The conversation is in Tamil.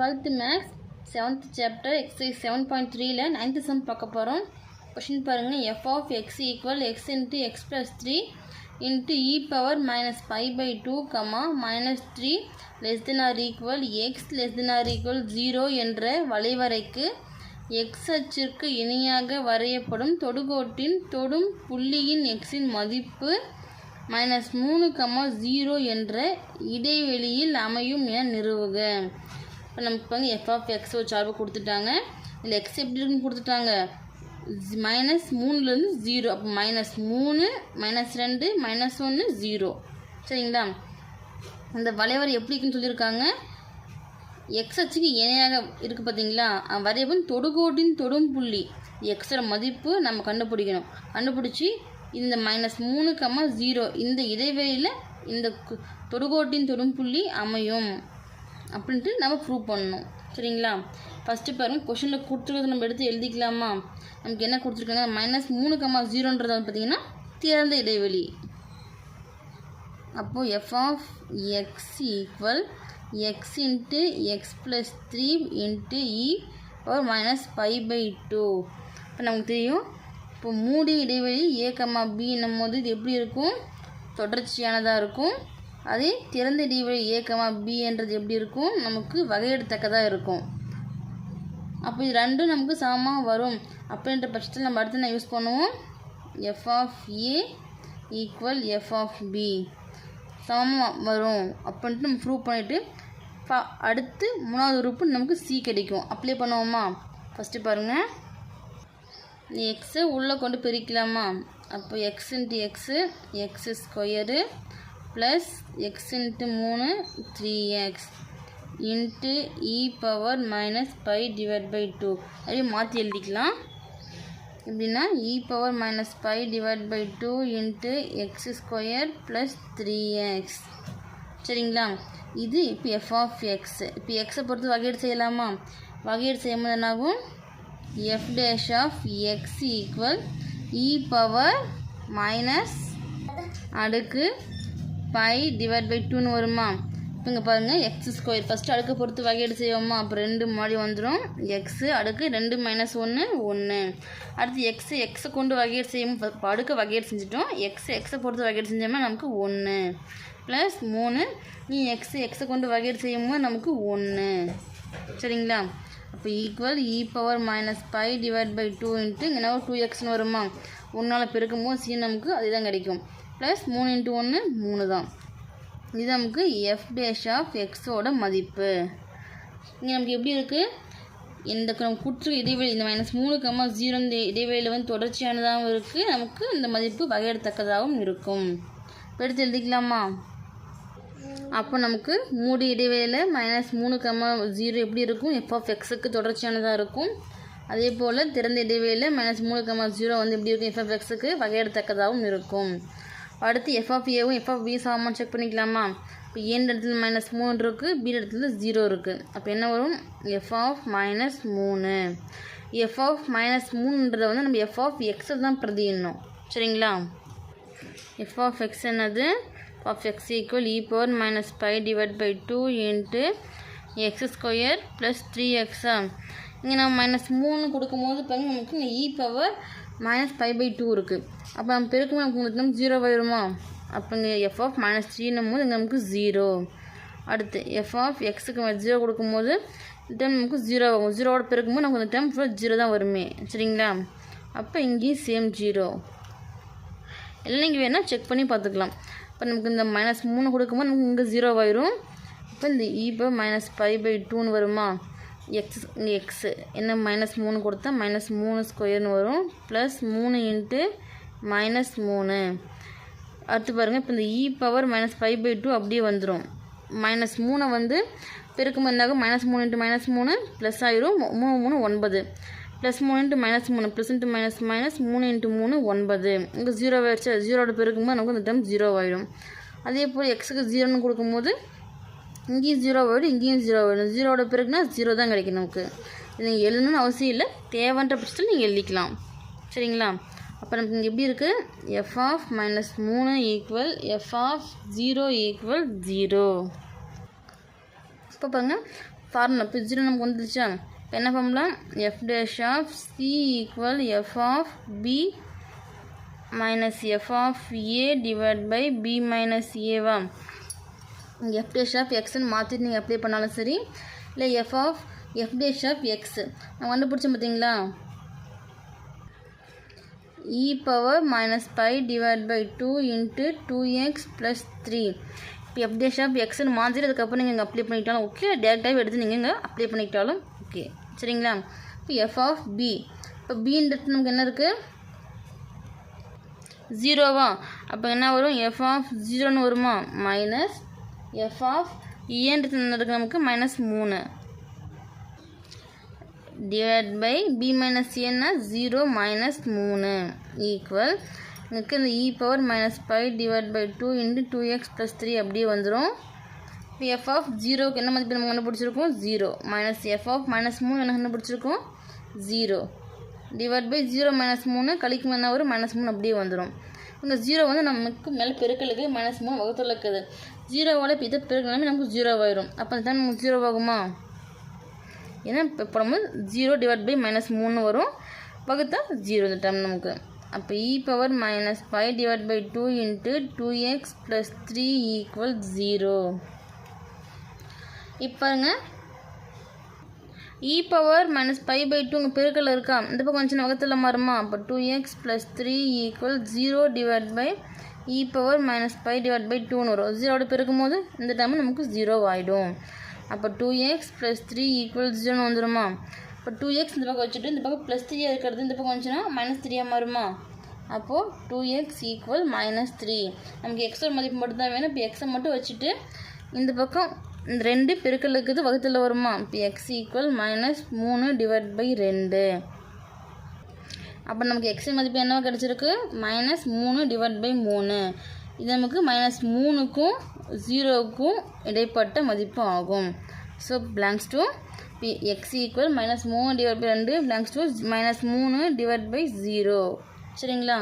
Twelfth maths seventh chapter exercise seven point த்ரீல நைன்த்து செவன் பார்க்க போகிறோம் கொஷின் பாருங்கள் f of x equal x into x plus three into e power minus five by two comma minus three less than or equal x less than or equal zero என்ற வளைவரைக்கு எக்ஸ் அச்சிற்கு இணையாக வரையப்படும் தொடுகோட்டின் தொடும் புள்ளியின் எக்ஸின் மதிப்பு மைனஸ் மூணு கமா ஜீரோ என்ற இடைவெளியில் அமையும் என நிறுவுக. இப்போ நமக்கு வந்து எஃப் ஆஃப் எக்ஸ் ஒரு சார்பு கொடுத்துட்டாங்க. இதில் எக்ஸ் எப்படி இருக்குன்னு கொடுத்துட்டாங்க. மைனஸ் மூணுலேருந்து ஜீரோ அப்போ மைனஸ் மூணு மைனஸ் ரெண்டு மைனஸ் ஒன்று ஜீரோ சரிங்களா? அந்த வளைவர் எப்படி இருக்குன்னு சொல்லியிருக்காங்க. எக்ஸ் அச்சுக்கு இணையாக இருக்குது பார்த்தீங்களா வரையவன் தொடுகோட்டின் தொடும் புள்ளி. எக்ஸோட மதிப்பு நம்ம கண்டுபிடிக்கணும். கண்டுபிடிச்சி இந்த மைனஸ் மூணு கம்மா ஜீரோ இந்த இடைவெளியில் இந்த தொடுகோட்டின் தொடும் புள்ளி அமையும். அப்படின்ட்டு நம்ம ப்ரூவ் பண்ணணும். சரிங்களா? ஃபஸ்ட்டு பாருங்கள் கொஷனில் கொடுத்துருக்கிறது நம்ம எடுத்து எழுதிக்கலாமா? நமக்கு என்ன கொடுத்துருக்காங்க? மைனஸ் மூணு கம்மா ஜீரோன்றது வந்து பார்த்தீங்கன்னா திறந்த இடைவெளி. அப்போது f of x equal x into x plus three into e power minus five by two இப்போ நமக்கு தெரியும் இப்போ மூடி இடைவெளி ஏ கம்மா பின்னும் போது இது எப்படி இருக்கும்? தொடர்ச்சியானதாக இருக்கும். அதே திறந்த இடைவெளி ஏ பி என்றது எப்படி இருக்கும்? நமக்கு வகையெடுத்தக்கதாக இருக்கும். அப்போ இது ரெண்டும் நமக்கு சமமாக வரும். அப்படின்ற பட்சத்தில் நம்ம அடுத்து என்ன யூஸ் பண்ணுவோம்? F of a equal f of b சமமாக வரும். அப்படின்ட்டு நம்ம ப்ரூவ் பண்ணிவிட்டு அடுத்து மூணாவது உறுப்பு நமக்கு சி கிடைக்கும். அப்ளை பண்ணுவோமா? ஃபஸ்ட்டு பாருங்கள் எக்ஸை உள்ளே கொண்டு பிரிக்கலாமா? அப்போ x into x x square plus x into மூணு three x into e power minus five divide by two அப்படியே மாற்றி எழுதிக்கலாம். எப்படின்னா e power minus five divide by two into x square plus three x சரிங்களா? இது இப்போ எஃப் ஆஃப் எக்ஸ் இப்போ எக்ஸை பொறுத்து வகையீடு செய்யலாமா? வகையீடு செய்யும்போது என்னாகும்? F dash of x equal e power minus அடுக்கு பை டிவைட் பை டூன்னு வருமா? இப்போ இங்கே பாருங்கள் எக்ஸ் ஸ்கொயர் ஃபஸ்ட்டு அடுக்கு பொறுத்து வகையீடு செய்வோமா? அப்போ ரெண்டு முன்னாடி வந்துடும் எக்ஸு அடுக்கு ரெண்டு மைனஸ் ஒன்று ஒன்று அடுத்து எக்ஸு எக்ஸை கொண்டு வகையீடு செய்யும் இப்போ அடுக்கு வகையீடு செஞ்சுட்டோம். எக்ஸ் எக்ஸை பொறுத்து வகையீடு செஞ்சோம்னா நமக்கு ஒன்று ப்ளஸ் மூணு நீ எக்ஸ் எக்ஸை கொண்டு வகையீடு செய்யும்போது நமக்கு ஒன்று சரிங்களா? அப்போ equal e power minus five divide by two into இங்கே டூ எக்ஸ்னு வருமா? ஒன்றால் பெருக்கும் போது சி நமக்கு அதுதான் கிடைக்கும். ப்ளஸ் மூணு இன்ட்டு ஒன்று மூணு தான். இது நமக்கு எஃப் டேஷ் ஆஃப் எக்ஸோட மதிப்பு. இங்கே நமக்கு எப்படி இருக்குது இந்த நம்ம குற்று இடைவெளி இந்த மைனஸ் மூணு கம்மா ஜீரோ இந்த இடைவெளியில் வந்து தொடர்ச்சியானதாகவும் இருக்குது நமக்கு இந்த மதிப்பு வகையிடத்தக்கதாகவும் இருக்கும். இப்போ எடுத்து எழுதிக்கலாமா? அப்போ நமக்கு மூடி இடைவெளியில் மைனஸ் மூணு கம்மா ஜீரோ எப்படி இருக்கும்? எஃப் ஆஃப் எக்ஸுக்கு தொடர்ச்சியானதாக இருக்கும். அதே போல் திறந்த இடைவெளியில் மைனஸ் மூணு கம்மா ஜீரோ வந்து எப்படி இருக்கும்? எஃப் ஆஃப் எக்ஸுக்கு வகையிடத்தக்கதாகவும் இருக்கும். அடுத்து எஃப் ஆஃப் சமமாக செக் பண்ணிக்கலாமா? இப்போ ஏன் இடத்துல மைனஸ் மூணு இருக்குது பி இடத்துல ஜீரோ இருக்குது அப்போ என்ன வரும்? எஃப் ஆஃப் மைனஸ் மூணு. எஃப் ஆஃப் மைனஸ் மூணுன்றதை வந்து நம்ம எஃப் ஆஃப் எக்ஸை தான் பிரதியிடணும். சரிங்களா? எஃப் ஆஃப் எக்ஸ் என்னது? Of x equal e power minus five divide by two into x square plus three எக்ஸா இங்கே நம்ம மைனஸ் மூணு கொடுக்கும்போது பாருங்கள் நமக்கு e power e minus five by two இருக்குது அப்போ நம்ம பெருக்கும் நமக்கு உங்களுக்கு நம்ம ஜீரோ வருமா? அப்போ இங்கே எஃப் ஆஃப் மைனஸ் த்ரீன்னும் போது இங்கே நமக்கு ஜீரோ அடுத்து எஃப் ஆஃப் எக்ஸுக்கு ஜீரோ கொடுக்கும்போது இந்த டைம் நமக்கு ஜீரோ ஆகும் ஜீரோவோட பெருக்கும்போது நமக்கு இந்த டைம் ஃபுல்லாக ஜீரோ தான் வருமே. சரிங்களா? அப்போ இங்கேயும் சேம் ஜீரோ எல்லாம் நீங்கள் வேணால் செக் பண்ணி பார்த்துக்கலாம். இப்போ நமக்கு இந்த மைனஸ் மூணு கொடுக்கும்போது நமக்கு இங்கே ஜீரோ ஆயிரும் இப்போ இந்த இப்போ மைனஸ் ஃபைவ் பை டூன்னு வருமா? எக்ஸ் எக்ஸு என்ன மைனஸ் மூணு கொடுத்தா மைனஸ் மூணு ஸ்கொயர்னு வரும். ப்ளஸ் மூணு இன்ட்டு மைனஸ் மூணு. அடுத்து பாருங்கள் இப்போ இந்த e power minus five by two அப்படியே வந்துடும் மைனஸ் மூணை வந்து பெருக்கும் என்னாகும் மைனஸ் மூணு இன்ட்டு மைனஸ் மூணு ப்ளஸ் ஆயிரும். மூணு மூணு ஒன்பது. ப்ளஸ் மூணு இன்ட்டு மைனஸ் மூணு ப்ளஸ் இன்ட்டு மைனஸ் மைனஸ் மூணு இன்ட்டு மூணு ஒன்பது. இங்கே ஜீரோ ஆயிடுச்சு ஜீரோட பெருக்கும்போது நமக்கு இந்த டைம் ஜீரோ ஆயிடும் அதே போல் எக்ஸுக்கு ஜீரோன்னு கொடுக்கும்போது இங்கேயும் ஜீரோ ஆகிடும் இங்கேயும் ஜீரோ ஆகிடும் ஜீரோட பிறகுனா ஜீரோ தான் கிடைக்கும் நமக்கு. இது நீங்கள் எழுதணும்னு அவசியம் இல்லை. தேவைன்ற பட்சத்தில் நீங்கள் எழுதிக்கலாம். சரிங்களா? அப்போ நமக்கு இங்கே எப்படி இருக்குது எஃப் ஆஃப் மைனஸ் மூணு equal f of zero equal zero இப்போ பாருங்கள் ஃபார்முலா இப்போ ஜீரோ நமக்கு வந்துருச்சா? இப்போ என்ன பண்ணலாம் f dash of c equal f of b minus f of a divide by b minus Eva F dash of எக்ஸ்ன்னு மாற்றிட்டு நீங்கள் அப்ளை பண்ணாலும் சரி இல்லை f of f dash of x நான் கண்டுபிடிச்சேன் பார்த்தீங்களா e e power minus by divide by two into two x plus three இப்போ எஃப் டேஷ் ஆஃப் எக்ஸ்ன்னு மாற்றி அதுக்கப்புறம் நீங்கள் இங்கே அப்ளை பண்ணிக்கிட்டாலும் ஓகே டேரெக்டாக எடுத்து நீங்கள் இங்கே அப்ளை பண்ணிக்கிட்டாலும் ஓகே சரிங்களா? இப்போ எஃப் ஆஃப் பி இப்போ பின்றது நமக்கு என்ன இருக்குது ஜீரோவா அப்போ என்ன வரும்? எஃப் ஆஃப் ஜீரோன்னு வருமா? மைனஸ் எஃப் ஆஃப் ஏன்றது இருக்குது நமக்கு மைனஸ் மூணு. டிவைட் பை பி மைனஸ் ஏன்னா ஜீரோ மைனஸ் மூணு. ஈக்குவல் எனக்கு இந்த e power minus five divide by two into two x plus three அப்படியே வந்துடும் இப்போ எஃப் ஆஃப் ஜீரோக்கு என்ன மதிப்பு நம்ம கண்டுபிடிச்சிருக்கோம்? Zero minus f of minus மூணு என்ன கண்டுபிடிச்சிருக்கோம்? Zero divide by zero minus மூணு கழிக்கும் என்ன வரும்? மைனஸ் மூணு அப்படியே வந்துடும் இந்த ஜீரோ வந்து நமக்கு மேலே பெருக்கலுக்கு மைனஸ் மூணு வகுத்தில் இருக்குது. ஜீரோவோட இப்போ இதை பெருக்கலாமே நமக்கு ஜீரோ ஆயிரும் அப்போ அந்த டைம் நமக்கு ஜீரோ ஆகுமா ஏன்னா இப்போ இப்போ நம்ம ஜீரோ டிவைட் பை மைனஸ் மூணு வரும். வகுத்தா ஜீரோ இந்த டைம் நமக்கு. அப்போ e power minus five divide by two into two x plus three equal zero இப்போங்க e power minus five by two உங்கள் பெருக்கல் இருக்கா? இந்த பக்கம் கொஞ்சம் வகத்தில் மாறுமா? அப்போ two x plus three equal zero divide by e power minus five divide by டூன்னு வரும் ஜீரோட பெருக்கும் போது இந்த டைம் நமக்கு ஜீரோ ஆகிடும் அப்போ two X plus three equal ஜீரோன்னு வந்துடுமா இப்போ டூ எக்ஸ் இந்த பக்கம் வச்சுட்டு இந்த பக்கம் ப்ளஸ் த்ரீயாக இருக்கிறது இந்த பக்கம் வந்துச்சுன்னா மைனஸ் த்ரீயாக மாறுமா? அப்போது two x equal minus three நமக்கு எக்ஸோட மதிப்பு மட்டும்தான் வேணும். இப்போ எக்ஸை மட்டும் வச்சுட்டு இந்த பக்கம் இந்த ரெண்டு பெருக்கல் இருக்குது வகுத்தில் வருமா? இப்போ எக்ஸ் ஈக்குவல் மைனஸ் மூணு டிவைட் பை ரெண்டு. அப்போ நமக்கு எக்ஸின் மதிப்பு என்னவோ கிடச்சிருக்கு? மைனஸ் மூணு டிவைட் பை மூணு. இது நமக்கு மைனஸ் மூணுக்கும் ஜீரோவுக்கும் இடைப்பட்ட மதிப்பு ஆகும். So blanks to be x equal minus மூணு டிவைட் பை ரெண்டு பிளாங்க்ஸ் டூ மைனஸ் மூணு டிவைட் பை ஜீரோ சரிங்களா?